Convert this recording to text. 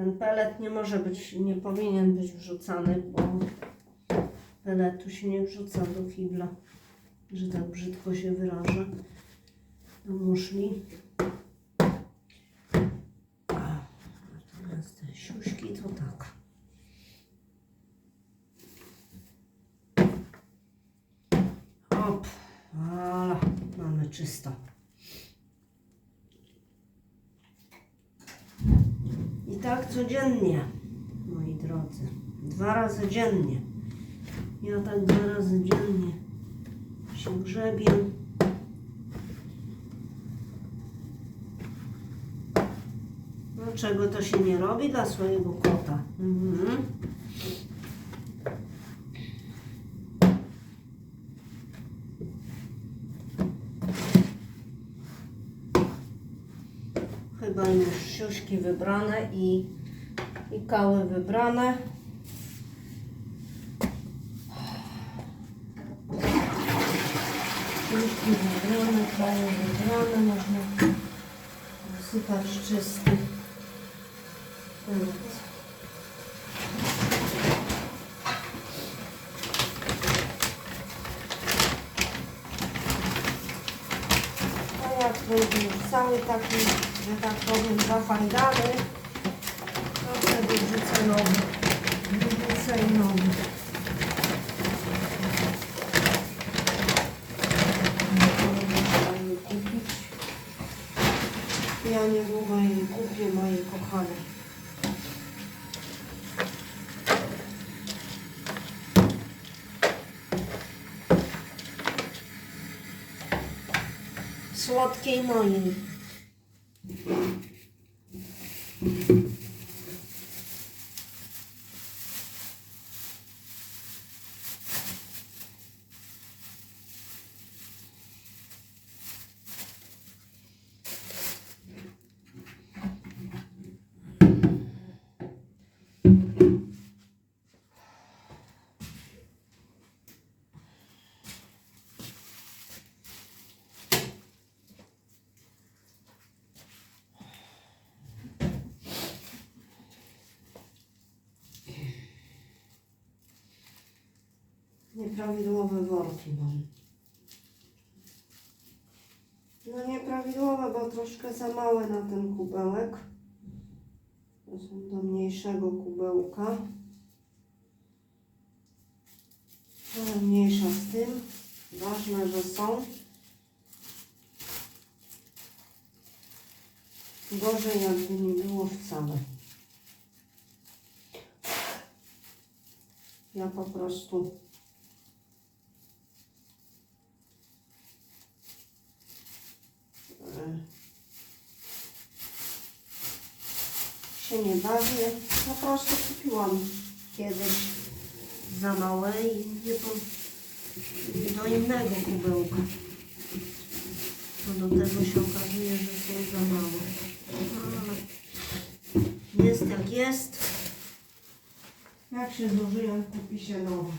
Ten pelet nie może być, nie powinien być wrzucany, bo peletu się nie wrzuca do kibla, że tak brzydko się wyrażę, do muszli. Czysto. I tak codziennie, moi drodzy. Dwa razy dziennie. Ja tak dwa razy dziennie się grzebię. No czego to się nie robi dla swojego kota. Mhm. Chyba już siuśki wybrane i, i kały wybrane. Siuśki wybrane, kały wybrane. Można wysypać czysty. pelet. Będzie już cały taki, że tak powiem, zafajdany, to wtedy wrzucę nowy. I nowy. Ja niedługo jej kupię, mojej kochanej. Słodkiej mojej. Nieprawidłowe worki mam. No nieprawidłowe, bo troszkę za małe na ten kubełek. To są do mniejszego kubełka. Ale mniejsza z tym. Ważne, że są. Gorzej jakby nie było wcale. Ja po prostu się nie bawię. Po prostu kupiłam kiedyś za małe i nie po, do innego kubełka. To do tego się okazuje, że są za małe. Jest jak jest. Jak się zużyją, kupi się nowe.